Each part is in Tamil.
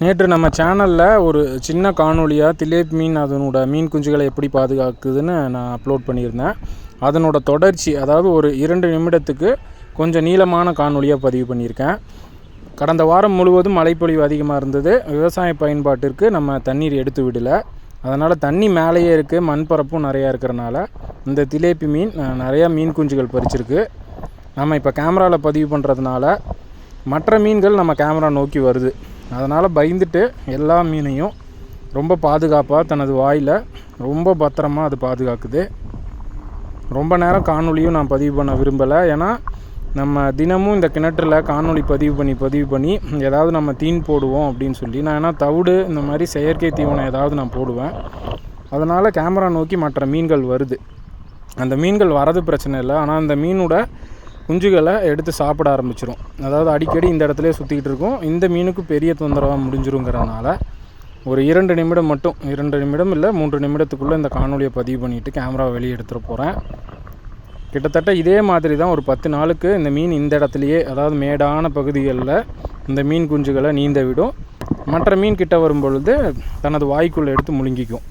நேற்று நம்ம சேனலில் ஒரு சின்ன காணொலியாக திலேப் மீன் அதனோட மீன் குஞ்சுகளை எப்படி பாதுகாக்குதுன்னு நான் அப்லோட் பண்ணியிருந்தேன். அதனோட தொடர்ச்சி அதாவது ஒரு இரண்டு நிமிடத்துக்கு கொஞ்சம் நீளமான காணொலியாக பதிவு பண்ணியிருக்கேன். கடந்த வாரம் முழுவதும் மழைப்பொழிவு அதிகமாக இருந்தது. விவசாய பயன்பாட்டிற்கு நம்ம தண்ணீர் எடுத்து விடலை. அதனால் தண்ணி மேலேயே இருக்குது மண் பரப்பும் நிறையா இருக்கிறனால இந்த திலேப்பி மீன் நிறையா மீன் குஞ்சுகள் பறிச்சிருக்கு. நம்ம இப்போ கேமராவில் பதிவு பண்ணுறதுனால மற்ற மீன்கள் நம்ம கேமரா நோக்கி வருது. அதனால் பயந்துட்டு எல்லா மீனையும் ரொம்ப பாதுகாப்பாக தனது வாயில் ரொம்ப பத்திரமா அது பாதுகாக்குது. ரொம்ப நேரம் காணொலியும் நான் பதிவு பண்ண விரும்பலை. ஏன்னா நம்ம தினமும் இந்த கிணற்றில் காணொலி பதிவு பண்ணி பதிவு பண்ணி ஏதாவது நம்ம தீன் போடுவோம் அப்படின்னு சொல்லி நான் ஏன்னா தவிடு இந்த மாதிரி செயற்கை தீவனம் ஏதாவது நான் போடுவேன். அதனால் கேமரா நோக்கி மற்ற மீன்கள் வருது. அந்த மீன்கள் வரது பிரச்சனை இல்லை. ஆனால் அந்த மீனோட குஞ்சுகளை எடுத்து சாப்பிட ஆரம்பிச்சிரும். அதாவது அடிக்கடி இந்த இடத்துல சுற்றிக்கிட்டு இருக்கும். இந்த மீனுக்கு பெரிய தொந்தரவாக முடிஞ்சிருங்கிறனால ஒரு இரண்டு நிமிடம் மட்டும் இரண்டு நிமிடம் இல்லை மூன்று நிமிடத்துக்குள்ளே இந்த காணொலியை பதிவு பண்ணிவிட்டு கேமரா வெளியே எடுத்துகிட்டு போகிறேன் கிட்டத்தட்ட இதே மாதிரி தான் ஒரு பத்து நாளுக்கு இந்த மீன் இந்த இடத்துலையே அதாவது மேடான பகுதிகளில் இந்த மீன் குஞ்சுகளை நீந்த விடும். மற்ற மீன் கிட்ட வரும்பொழுது தனது வாய்க்குள்ளே எடுத்து முழுங்கிக்கும்.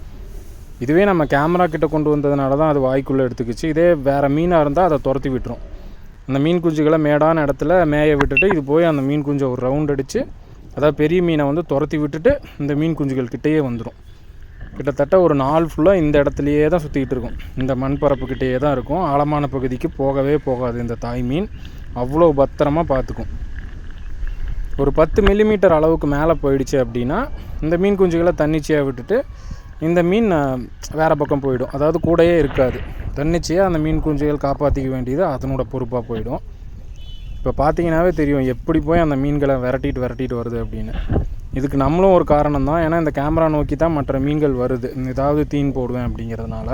இதுவே நம்ம கேமரா கிட்ட கொண்டு வந்ததுனால தான் அது வாய்க்குள்ளே எடுத்துக்கிச்சு. இதே வேறு மீனாக இருந்தால் அதை துரத்தி விட்டுரும். அந்த மீன் குஞ்சுகளை மேடான இடத்துல மேய விட்டுட்டு இது போய் அந்த மீன் குஞ்சை ஒரு ரவுண்ட் அடித்து அதாவது பெரிய மீனை வந்து துரத்தி விட்டுட்டு இந்த மீன் குஞ்சுகள் கிட்டேயே வந்துடும் கிட்டத்தட்ட ஒரு நாள் ஃபுல்லாக இந்த இடத்துலையே தான் சுற்றிக்கிட்டு இருக்கும். இந்த மண் பரப்புக்கிட்டேயே தான் இருக்கும். ஆழமான பகுதிக்கு போகவே போகாது இந்த தாய் மீன். அவ்வளோ பத்திரமா பார்த்துக்கும். ஒரு பத்து மில்லிமீட்டர் அளவுக்கு மேலே போயிடுச்சு அப்படின்னா இந்த மீன் குஞ்சுகளை தன்னிச்சையாக விட்டுட்டு இந்த மீன் வேறு பக்கம் போயிடும். அதாவது கூடயே இருக்காது. தன்னிச்சையாக அந்த மீன் குஞ்சுகள் காப்பாற்றிக்க வேண்டியது அதனோட பொறுப்பாக போயிடும். இப்போ பார்த்தீங்கன்னாவே தெரியும் எப்படி போய் அந்த மீன்களை விரட்டிட்டு விரட்டிட்டு வருது அப்படின்னு. இதுக்கு நம்மளும் ஒரு காரணம் தான். ஏன்னா இந்த கேமரா நோக்கி தான் மற்ற மீன்கள் வருது. ஏதாவது தீன் போடுவேன் அப்படிங்கிறதுனால.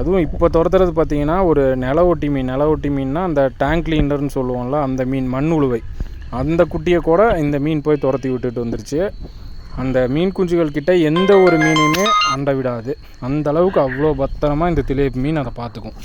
அதுவும் இப்போ துரத்துறது பார்த்தீங்கன்னா ஒரு நில ஒட்டி மீன். நில ஒட்டி மீன்னா அந்த டேங்க் கிளீனர்னு சொல்லுவோம்ல அந்த மீன் மண் உழுவை அந்த குட்டியை கூட இந்த மீன் போய் துரத்தி விட்டுட்டு வந்துருச்சு. அந்த மீன் குஞ்சுகள் கிட்ட எந்த ஒரு மீனையுமே அண்டை விடாது. அந்த அளவுக்கு அவ்வளோ பத்திரமா இந்த திலேபி மீன் அதை பார்த்துக்கும்.